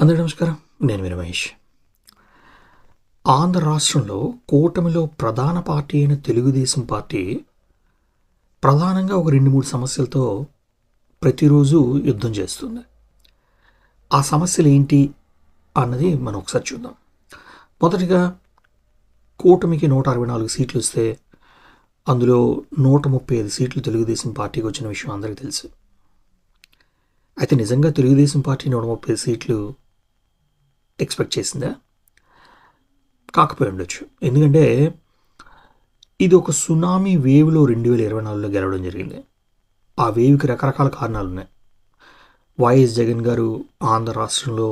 అందరి నమస్కారం. నేను మీ రమేష్. ఆంధ్ర రాష్ట్రంలో కూటమిలో ప్రధాన పార్టీ అయిన తెలుగుదేశం పార్టీ ప్రధానంగా ఒక రెండు మూడు సమస్యలతో ప్రతిరోజు యుద్ధం చేస్తుంది. ఆ సమస్యలు ఏంటి అన్నది మనం ఒకసారి చూద్దాం. మొదటిగా కూటమికి నూట అరవై నాలుగు సీట్లు వస్తే అందులో నూట ముప్పై ఐదు సీట్లు తెలుగుదేశం పార్టీకి వచ్చిన విషయం అందరికీ తెలుసు. అయితే నిజంగా తెలుగుదేశం పార్టీ నూట ముప్పై సీట్లు ఎక్స్పెక్ట్ చేసిందా? కాకపోయి ఉండొచ్చు ఎందుకంటే ఇది ఒక సునామీ వేవ్లో రెండు వేల ఇరవై నాలుగులో గెలవడం జరిగింది. ఆ వేవ్కి రకరకాల కారణాలు ఉన్నాయి వైఎస్ జగన్ గారు ఆంధ్ర రాష్ట్రంలో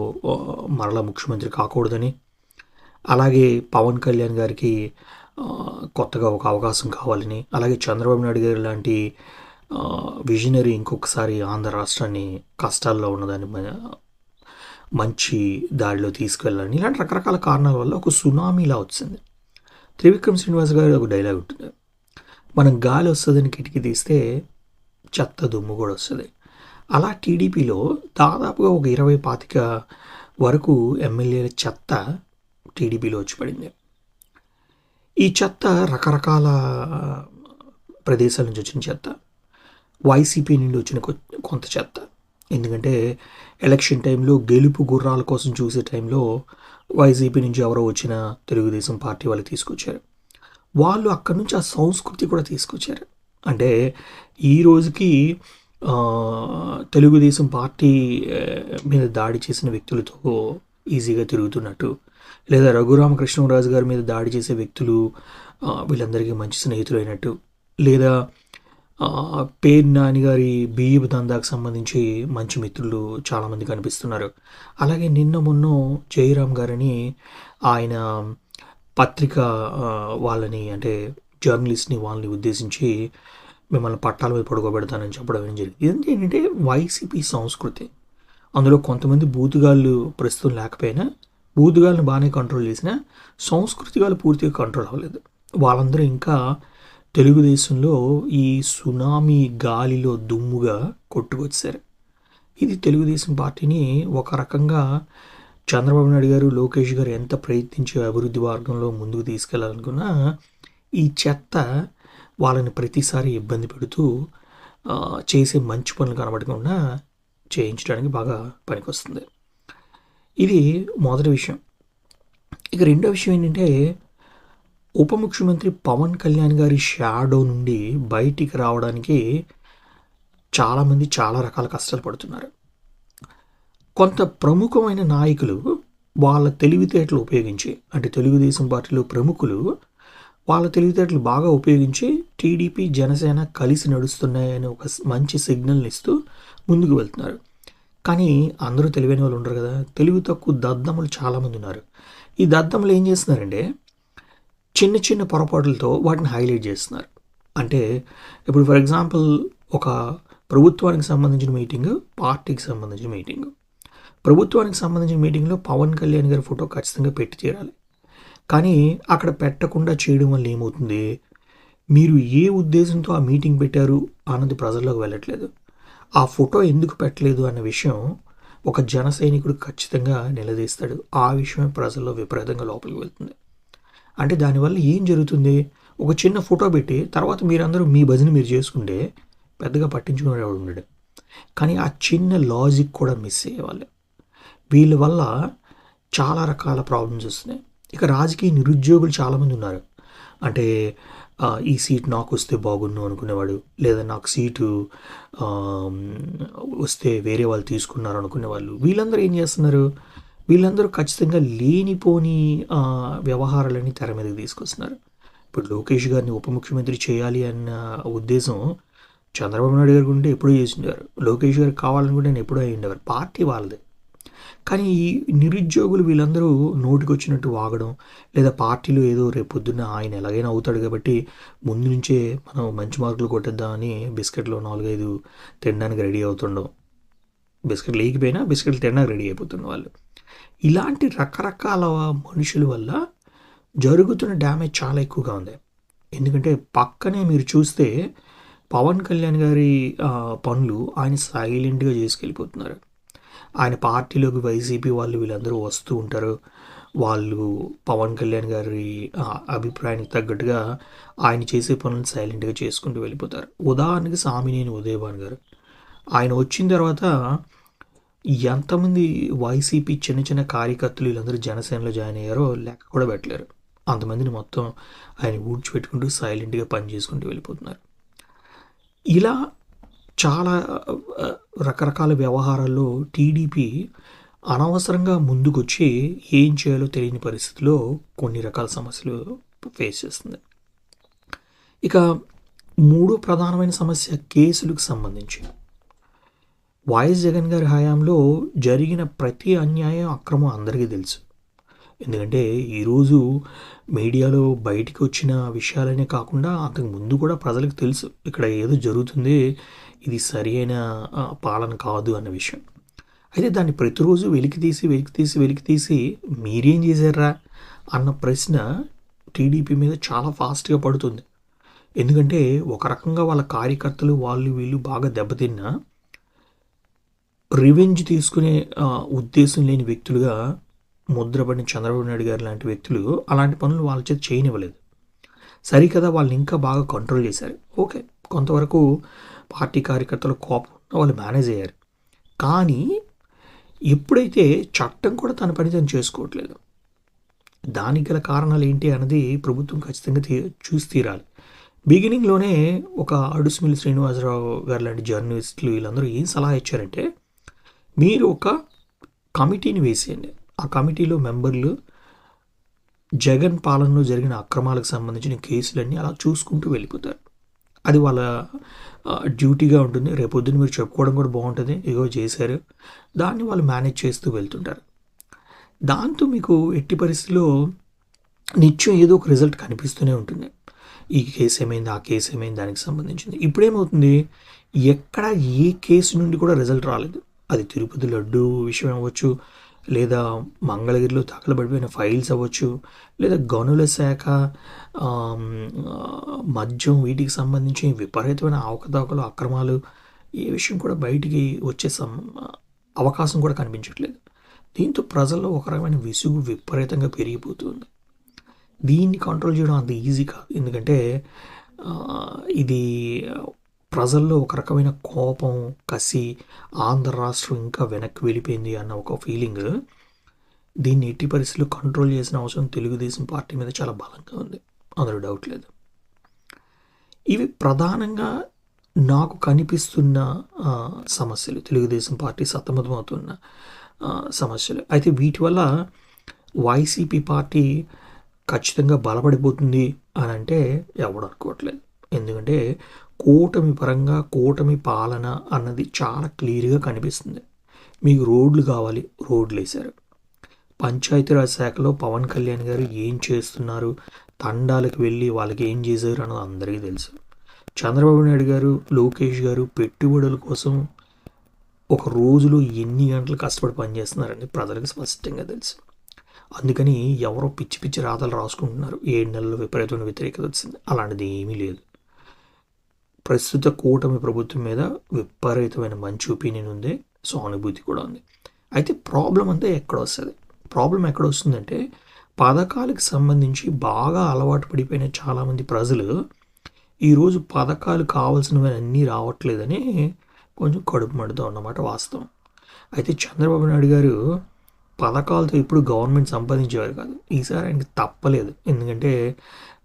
మరలా ముఖ్యమంత్రి కాకూడదని అలాగే పవన్ కళ్యాణ్ గారికి కొత్తగా ఒక అవకాశం కావాలని అలాగే చంద్రబాబు నాయుడు గారు లాంటి విజనరీ ఇంకొకసారి ఆంధ్ర రాష్ట్రాన్ని కష్టాల్లో ఉన్నదాన్ని మంచి దారిలో తీసుకెళ్ళాలని. ఇలాంటి రకరకాల కారణాల వల్ల ఒక సునామీలా వచ్చింది. త్రివిక్రమ్ శ్రీనివాస్ గారు ఒక డైలాగ్ ఉంటుంది. మనం గాలి వస్తుందని కిటికీ తీస్తే చెత్త దుమ్ము కూడా వస్తుంది. అలా టీడీపీలో దాదాపుగా ఒక ఇరవై పాతిక వరకు ఎమ్మెల్యేల చెత్త టీడీపీలో వచ్చి పడింది. ఈ చెత్త రకరకాల ప్రదేశాల నుంచి వచ్చిన చెత్త. వైసీపీ నుండి వచ్చిన కొంత చెత్త. ఎందుకంటే ఎలక్షన్ టైంలో గెలుపు గుర్రాల కోసం చూసే టైంలో వైసీపీ నుంచి ఎవరో వచ్చిన తెలుగుదేశం పార్టీ వాళ్ళు తీసుకొచ్చారు. వాళ్ళు అక్కడి నుంచి ఆ సంస్కృతి కూడా తీసుకొచ్చారు. అంటే ఈ రోజుకి తెలుగుదేశం పార్టీ మీద దాడి చేసిన వ్యక్తులతో ఈజీగా తిరుగుతున్నట్టు లేదా రఘురామకృష్ణరాజు గారి మీద దాడి చేసే వ్యక్తులు వీళ్ళందరికీ మంచి స్నేహితులు అయినట్టు లేదా పేరు నాన్నగారి గారి బియ్యపు దందాకు సంబంధించి మంచి మిత్రులు చాలామంది కనిపిస్తున్నారు. అలాగే నిన్న మొన్న జయరామ్ గారిని ఆయన పత్రిక వాళ్ళని అంటే జర్నలిస్ట్ని వాళ్ళని ఉద్దేశించి మిమ్మల్ని పట్టాల మీద పడుకోబెడతానని చెప్పడం ఏం జరిగింది? ఇదంతా ఏంటంటే వైసీపీ సంస్కృతి. అందులో కొంతమంది బూతుగాళ్ళు ప్రస్తుతం లేకపోయినా బూతుగాళ్ళని బాగానే కంట్రోల్ చేసినా సంస్కృతి వాళ్ళు పూర్తిగా కంట్రోల్ అవ్వలేదు. వాళ్ళందరూ ఇంకా తెలుగుదేశంలో ఈ సునామీ గాలిలో దుమ్ముగా కొట్టుకొచ్చారు. ఇది తెలుగుదేశం పార్టీని ఒక రకంగా చంద్రబాబు నాయుడు గారు లోకేష్ గారు ఎంత ప్రయత్నించి అభివృద్ధి మార్గంలో ముందుకు తీసుకెళ్ళాలనుకున్నా ఈ చెత్త వాళ్ళని ప్రతిసారి ఇబ్బంది పెడుతూ చేసే మంచి పనులు కనబడకుండా చేయించడానికి బాగా పనికొస్తుంది. ఇది మొదటి విషయం. ఇక రెండో విషయం ఏంటంటే ఉప ముఖ్యమంత్రి పవన్ కళ్యాణ్ గారి షాడో నుండి బయటికి రావడానికి చాలామంది చాలా రకాల కష్టాలు పడుతున్నారు. కొంత ప్రముఖమైన నాయకులు వాళ్ళ తెలివితేటలు ఉపయోగించి అంటే తెలుగుదేశం పార్టీలో ప్రముఖులు వాళ్ళ తెలివితేటలు బాగా ఉపయోగించి టీడీపీ జనసేన కలిసి నడుస్తున్నాయని ఒక మంచి సిగ్నల్ని ఇస్తూ ముందుకు వెళ్తున్నారు. కానీ అందరూ తెలివైన వాళ్ళు ఉండరు కదా. తెలివి తక్కువ దద్దములు చాలామంది ఉన్నారు. ఈ దద్దములు ఏం చేస్తున్నారంటే చిన్న చిన్న పొరపాటులతో వాటిని హైలైట్ చేస్తున్నారు. అంటే ఇప్పుడు ఫర్ ఎగ్జాంపుల్ ఒక ప్రభుత్వానికి సంబంధించిన మీటింగ్ పార్టీకి సంబంధించిన మీటింగ్. ప్రభుత్వానికి సంబంధించిన మీటింగ్లో పవన్ కళ్యాణ్ గారి ఫోటో ఖచ్చితంగా పెట్టి చేరాలి కానీ అక్కడ పెట్టకుండా చేయడం వల్ల ఏమవుతుంది? మీరు ఏ ఉద్దేశంతో ఆ మీటింగ్ పెట్టారు అన్నది ప్రజల్లోకి వెళ్ళట్లేదు. ఆ ఫోటో ఎందుకు పెట్టలేదు అన్న విషయం ఒక జన సైనికుడు ఖచ్చితంగా నిలదీస్తాడు. ఆ విషయమే ప్రజల్లో విపరీతంగా లోపలికి వెళ్తుంది. అంటే దానివల్ల ఏం జరుగుతుంది? ఒక చిన్న ఫోటో పెట్టి తర్వాత మీరందరూ మీ భజన మీరు చేసుకుంటే పెద్దగా పట్టించుకునేవాడు ఉండడు. కానీ ఆ చిన్న లాజిక్ కూడా మిస్ అయ్యేవాళ్ళు. వీళ్ళ వల్ల చాలా రకాల ప్రాబ్లమ్స్ వస్తున్నాయి. ఇక రాజకీయ నిరుద్యోగులు చాలామంది ఉన్నారు. అంటే ఈ సీట్ నాకు వస్తే బాగుండు అనుకునేవాడు లేదా నాకు సీటు వస్తే వేరే వాళ్ళు తీసుకున్నారు అనుకునేవాళ్ళు. వీళ్ళందరూ ఏం చేస్తున్నారు? వీళ్ళందరూ ఖచ్చితంగా లేనిపోని వ్యవహారాలన్నీ వ్యవహారాలని తెర మీదకి తీసుకొస్తున్నారు. ఇప్పుడు లోకేష్ గారిని ఉప ముఖ్యమంత్రి చేయాలి అన్న ఉద్దేశం చంద్రబాబు నాయుడు గారు ఉంటే ఎప్పుడూ చేసిండేవారు లోకేష్ గారు కావాలనుకుంటే నేను ఎప్పుడూ అయి ఉండేవారు పార్టీ వాళ్ళదే. కానీ ఈ నిరుద్యోగులు వీళ్ళందరూ నోటికొచ్చినట్టు వాగడం లేదా పార్టీలో ఏదో రేపు పొద్దున్న ఆయన ఎలాగైనా అవుతాడు కాబట్టి ముందు నుంచే మనం మంచి మార్కులు కొట్టేద్దామని బిస్కెట్లు నాలుగైదు తినడానికి రెడీ అవుతుండడం. బిస్కెట్లు లేకపోయినా బిస్కెట్లు తినడానికి రెడీ అయిపోతుండే వాళ్ళు ఇలాంటి రకరకాల మనుషుల వల్ల జరుగుతున్న డ్యామేజ్ చాలా ఎక్కువగా ఉంది. ఎందుకంటే పక్కనే మీరు చూస్తే పవన్ కళ్యాణ్ గారి పనులు ఆయన సైలెంట్గా చేసుకెళ్ళిపోతున్నారు. ఆయన పార్టీలోకి వైసీపీ వాళ్ళు వీళ్ళందరూ వస్తూ ఉంటారు. వాళ్ళు పవన్ కళ్యాణ్ గారి అభిప్రాయానికి తగ్గట్టుగా ఆయన చేసే పనులను సైలెంట్గా చేసుకుంటూ వెళ్ళిపోతారు. ఉదాహరణకి సామినేని ఉదయభాన్ గారు. ఆయన వచ్చిన తర్వాత ఎంతమంది వైసీపీ చిన్న చిన్న కార్యకర్తలు వీళ్ళందరూ జనసేనలో జాయిన్ అయ్యారో లెక్క కూడా పెట్టలేరు. అంతమందిని మొత్తం ఆయన ఊడ్చిపెట్టుకుంటూ సైలెంట్గా పని చేసుకుంటూ వెళ్ళిపోతున్నారు. ఇలా చాలా రకరకాల వ్యవహారాల్లో టీడీపీ అనవసరంగా ముందుకొచ్చి ఏం చేయాలో తెలియని పరిస్థితిలో కొన్ని రకాల సమస్యలు ఫేస్ చేస్తుంది. ఇక మూడో ప్రధానమైన సమస్య కేసులకు సంబంధించి. వైఎస్ జగన్ గారి హయాంలో జరిగిన ప్రతి అన్యాయం అక్రమం అందరికీ తెలుసు. ఎందుకంటే ఈరోజు మీడియాలో బయటికి వచ్చిన విషయాలనే కాకుండా అంతకు ముందు కూడా ప్రజలకు తెలుసు ఇక్కడ ఏదో జరుగుతుంది ఇది సరి అయిన పాలన కాదు అన్న విషయం. అయితే దాన్ని ప్రతిరోజు వెలికి తీసి వెలికి తీసి వెలికి తీసి మీరేం చేశారా అన్న ప్రశ్న టీడీపీ మీద చాలా ఫాస్ట్గా పడుతుంది. ఎందుకంటే ఒక రకంగా వాళ్ళ కార్యకర్తలు వాళ్ళు వీళ్ళు బాగా దెబ్బతిన్నా రివెంజ్ తీసుకునే ఉద్దేశం లేని వ్యక్తులుగా ముద్రపడిన చంద్రబాబు నాయుడు గారు లాంటి వ్యక్తులు అలాంటి పనులు వాళ్ళ చేత చేయనివ్వలేదు. సరికదా వాళ్ళని ఇంకా బాగా కంట్రోల్ చేశారు. ఓకే కొంతవరకు పార్టీ కార్యకర్తలు కోపం వాళ్ళు మేనేజ్ అయ్యారు. కానీ ఎప్పుడైతే చట్టం కూడా తన పని తను చేసుకోవట్లేదు దానికి గల కారణాలు ఏంటి అన్నది ప్రభుత్వం ఖచ్చితంగా తీ చూసి తీరాలి. బిగినింగ్లోనే ఒక అడుసుమిల్లి శ్రీనివాసరావు గారు లాంటి జర్నలిస్టులు వీళ్ళందరూ ఏం సలహా ఇచ్చారంటే మీరు ఒక కమిటీని వేసేయండి. ఆ కమిటీలో మెంబర్లు జగన్ పాలనలో జరిగిన అక్రమాలకు సంబంధించిన కేసులన్నీ అలా చూసుకుంటూ వెళ్ళిపోతారు. అది వాళ్ళ డ్యూటీగా ఉంటుంది. రేపొద్దున మీరు చెప్పుకోవడం కూడా బాగుంటుంది. ఏదో చేశారు. దాన్ని వాళ్ళు మేనేజ్ చేస్తూ వెళ్తుంటారు. దాంతో మీకు ఎట్టి పరిస్థితిలో నిత్యం ఏదో ఒక రిజల్ట్ కనిపిస్తూనే ఉంటుంది. ఈ కేసు ఏమైంది? ఆ కేసు ఏమైంది? దానికి సంబంధించింది. ఇప్పుడేమవుతుంది? ఎక్కడ ఏ కేసు నుండి కూడా రిజల్ట్ రాలేదు. అది తిరుపతి లడ్డు విషయం అవ్వచ్చు లేదా మంగళగిరిలో తగలబడిపోయిన ఫైల్స్ అవ్వచ్చు లేదా గనుల శాఖ మద్యం వీటికి సంబంధించి విపరీతమైన అవకతవకలు అక్రమాలు ఏ విషయం కూడా బయటికి వచ్చే సం అవకాశం కూడా కనిపించట్లేదు. దీంతో ప్రజల్లో ఒక రకమైన విసుగు విపరీతంగా పెరిగిపోతుంది. దీన్ని కంట్రోల్ చేయడం అంత ఈజీ కాదు. ఎందుకంటే ఇది ప్రజల్లో ఒక రకమైన కోపం కసి ఆంధ్ర రాష్ట్రం ఇంకా వెనక్కి వెళ్ళిపోయింది అన్న ఒక ఫీలింగ్ దీన్ని ఎట్టి పరిస్థితులు కంట్రోల్ చేసిన అవసరం తెలుగుదేశం పార్టీ మీద చాలా బలంగా ఉంది. అందులో డౌట్ లేదు. ఇవి ప్రధానంగా నాకు కనిపిస్తున్న సమస్యలు. తెలుగుదేశం పార్టీ సతమతమవుతున్న సమస్యలు. అయితే వీటి వల్ల వైసీపీ పార్టీ ఖచ్చితంగా బలపడిపోతుంది అని అంటే ఎవడు అనుకోవట్లేదు. ఎందుకంటే కూటమి పరంగా కూటమి పాలన అన్నది చాలా క్లియర్గా కనిపిస్తుంది. మీకు రోడ్లు కావాలి రోడ్లు వేశారు. పంచాయతీరాజ్ శాఖలో పవన్ కళ్యాణ్ గారు ఏం చేస్తున్నారు తండాలకు వెళ్ళి వాళ్ళకి ఏం చేశారు అన్నది అందరికీ తెలుసు. చంద్రబాబు నాయుడు గారు లోకేష్ గారు పెట్టుబడుల కోసం ఒక రోజులో ఎన్ని గంటలు కష్టపడి పనిచేస్తున్నారని ప్రజలకు స్పష్టంగా తెలుసు. అందుకని ఎవరో పిచ్చి పిచ్చి రాతలు రాసుకుంటున్నారు. ఏడు నెలలు విపరీతమైన వ్యతిరేకత వచ్చింది. అలాంటిది ఏమీ లేదు. ప్రస్తుత కూటమి ప్రభుత్వం మీద విపరీతమైన మంచి ఒపీనియన్ ఉంది సానుభూతి కూడా ఉంది. అయితే ప్రాబ్లం అంతా ఎక్కడ వస్తుంది? ప్రాబ్లం ఎక్కడ వస్తుందంటే పథకాలకు సంబంధించి బాగా అలవాటు పడిపోయిన చాలామంది ప్రజలు ఈరోజు పథకాలు కావాల్సినవి అన్నీ రావట్లేదని కొంచెం కడుపు మడుతూ అన్నమాట వాస్తవం. అయితే చంద్రబాబు నాయుడు గారు పథకాలతో ఇప్పుడు గవర్నమెంట్ సంపాదించేవారు కాదు. ఈసారి ఆయనకి తప్పలేదు. ఎందుకంటే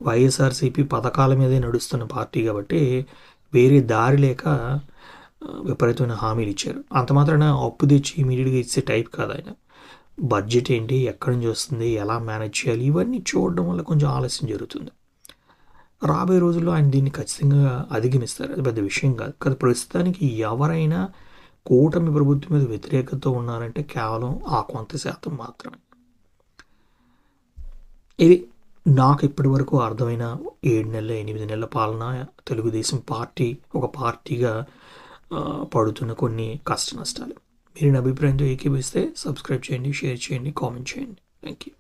వైఎస్ఆర్సీపీ పథకాల మీదే నడుస్తున్న పార్టీ కాబట్టి వేరే దారి లేక విపరీతమైన హామీలు ఇచ్చారు. అంత మాత్రాన అప్పు తెచ్చి ఇమీడియట్గా ఇచ్చే టైప్ కాదు ఆయన. బడ్జెట్ ఏంటి ఎక్కడి నుంచి వస్తుంది ఎలా మేనేజ్ చేయాలి ఇవన్నీ చూడడం వల్ల కొంచెం ఆలస్యం జరుగుతుంది. రాబోయే రోజుల్లో ఆయన దీన్ని ఖచ్చితంగా అధిగమిస్తారు. అది పెద్ద విషయం కాదు. కాదు ప్రస్తుతానికి ఎవరైనా కూటమి ప్రభుత్వం మీద వ్యతిరేకతతో ఉన్నారంటే కేవలం ఆ కొంత శాతం మాత్రమే. ఇది నాకు ఇప్పటి వరకు అర్థమైన ఏడు నెలల ఎనిమిది నెలల పాలన తెలుగుదేశం పార్టీ ఒక పార్టీగా పడుతున్న కొన్ని కష్ట నష్టాలు. మీరు నా అభిప్రాయంతో ఏకీపిస్తే సబ్స్క్రైబ్ చేయండి షేర్ చేయండి కామెంట్ చేయండి. Thank you